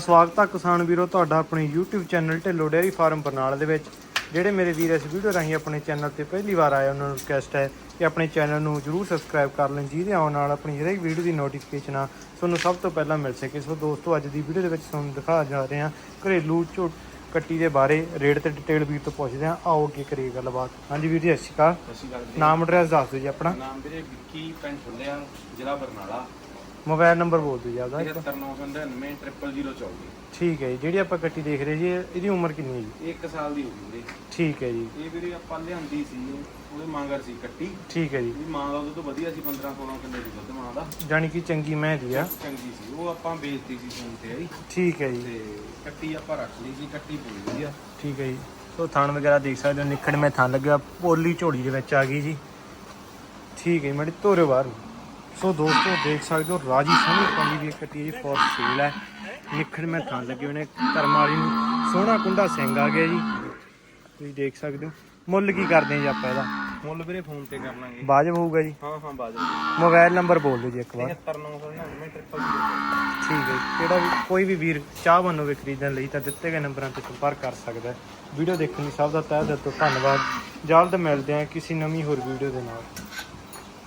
ਸਵਾਗਤ ਹੈ ਕਿਸਾਨ ਵੀਰੋ ਤੁਹਾਡਾ ਆਪਣੇ YouTube channel Dhillon dairy farm Barnala ਦੇ ਵਿੱਚ ਜਿਹੜੇ ਮੇਰੇ ਵੀਰ ਇਸ ਵੀਡੀਓ ਰਾਹੀਂ ਆਪਣੇ ਚੈਨਲ ਤੇ ਪਹਿਲੀ ਵਾਰ ਆਏ ਉਹਨਾਂ ਨੂੰ ਰਿਕਵੈਸਟ ਹੈ ਕਿ ਆਪਣੇ ਚੈਨਲ ਨੂੰ ਜਰੂਰ ਸਬਸਕ੍ਰਾਈਬ ਕਰ ਲੈਣ ਜਿਹਦੇ ਆਉਣ ਨਾਲ ਆਪਣੀ ਹਰੇਕ ਵੀਡੀਓ ਦੀ ਨੋਟੀਫਿਕੇਸ਼ਨ ਆ ਤੁਹਾਨੂੰ ਸਭ ਤੋਂ ਪਹਿਲਾਂ ਮਿਲ ਸਕੇ। ਸੋ ਦੋਸਤੋ ਅੱਜ ਦੀ ਵੀਡੀਓ ਦੇ ਵਿੱਚ ਤੁਹਾਨੂੰ ਦਿਖਾ ਜਾ ਰਹੇ ਹਾਂ ਘਰੇਲੂ ਝੋਟ ਕੱਟੀ ਦੇ ਬਾਰੇ ਰੇਟ ਤੇ ਡਿਟੇਲ ਵੀਰ ਤੋਂ ਪੁੱਛਦੇ ਹਾਂ। ਆਓ ਅੱਗੇ ਕਰੀਏ ਗੱਲਬਾਤ। ਹਾਂਜੀ ਵੀਰ ਜੀ ਸਤਿ ਸ਼੍ਰੀ ਅਕਾਲ। ਨਾਮ ਐਡਰੈਸ ਦੱਸ ਦਿਓ ਜੀ ਆਪਣਾ। ਨਾਮ ਵੀਰੇ ਵਿੱਕੀ ਪਿੰਡ ਫੁੱਲਿਆ ਜ਼ਿਲ੍ਹਾ ਬਰਨਾਲਾ। ਮੋਬਾਈਲ ਨੰਬਰ ਬੋਲ ਦਿਓ ਜੀ ਆਪਦਾ 73999 ਠੀਕ ਹੈ ਜੀ ਜਿਹੜੀ ਆਪਾਂ ਕੱਟੀ ਦੇਖ ਰਹੇ ਜੀ ਇਹਦੀ ਉਮਰ ਕਿੰਨੀ ਹੈ ਜੀ? 1 ਸਾਲ ਦੀ ਹੋ ਗਈ ਵੀਰੇ। ਠੀਕ ਹੈ ਜੀ। ਇਹ ਵੀਰੇ ਆਪਾਂ ਲਿਆਂਦੀ ਸੀ ਉਹਦੇ ਮੰਗਰ ਸੀ ਕੱਟੀ ਠੀਕ ਹੈ ਜੀ। ਵੀ ਮਾਂ ਦਾ ਦੁੱਧ ਵਧੀਆ ਸੀ 15 16 ਕਿਲੋ ਦੀ ਦੁੱਧ ਮਾਂ ਦਾ। ਜਾਣੀ ਕਿ ਚੰਗੀ ਮੈਂ ਦੀ ਆ। ਚੰਗੀ ਸੀ ਉਹ ਆਪਾਂ ਵੇਚਤੀ ਸੀ ਫੋਨ ਤੇ ਆਈ। ਠੀਕ ਹੈ ਜੀ। ਤੇ ਕੱਟੀ ਆਪਾਂ ਰੱਖ ਲਈ ਸੀ ਕੱਟੀ ਪੂਰੀ ਵਧੀਆ ਠੀਕ ਹੈ ਜੀ। ਸੋ ਥਣ ਵਗੈਰਾ ਦੇਖ ਸਕਦੇ ਹੋ ਨਿਖੜ ਮੈਂ ਥਣ ਲੱਗਿਆ ਪੋਲੀ ਝੋੜੀ ਦੇ ਵਿੱਚ ਆ ਗਈ ਜੀ। ਠੀਕ ਹੈ ਮੜੀ ਤੋਰੇ ਬਾਹਰ। ਨੂੰ। ਸੋ ਦੋਸਤੋ ਦੇਖ ਸਕਦੇ ਹੋ ਰਾਜੀ ਸੋਹਣੀ ਪੰਜੀ ਦੀ ਕੱਟੀ ਜੀ ਫੋਰ ਸੇਲ ਹੈ। ਨਿਖੜ ਮੈਂ ਥਣ ਲੱਗੇ ਹੋਏ ਨੇ ਕਰਮ ਵਾਲੀ ਨੂੰ। ਸੋਹਣਾ ਕੁੰਡਾ ਸਿੰਘ ਆ ਗਿਆ ਜੀ। ਤੁਸੀਂ ਦੇਖ ਸਕਦੇ ਹੋ ਮੁੱਲ ਕੀ ਕਰਦੇ ਆ ਜੀ ਆਪਾਂ ਇਹਦਾ? ਮੁੱਲ ਵੀਰੇ ਫੋਨ ਤੇ ਕਰ ਲਾਂਗੇ। ਵਾਜਬ ਹੋਊਗਾ ਜੀ। ਹਾਂ ਹਾਂ ਬਾਜੂ ਮੋਬਾਈਲ ਨੰਬਰ ਬੋਲ ਦਿਓ ਜੀ ਇੱਕ ਵਾਰ। 73999 ਠੀਕ ਹੈ। ਕਿਹੜਾ ਵੀ ਕੋਈ ਵੀ ਵੀਰ ਚਾਹ ਬਣੋਗੇ ਖਰੀਦਣ ਲਈ ਤਾਂ ਦਿੱਤੇ ਗਏ ਨੰਬਰਾਂ ਤੇ ਸੰਪਰਕ ਕਰ ਸਕਦਾ ਹੈ। ਵੀਡੀਓ ਦੇਖਣ ਲਈ ਸਭ ਦਾ ਤਹਿ ਦਿਲ ਤੋਂ ਧੰਨਵਾਦ। ਜਲਦ ਮਿਲਦੇ ਹਾਂ ਕਿਸੇ ਨਵੀਂ ਹੋਰ ਵੀਡੀਓ ਦੇ ਨਾਲ।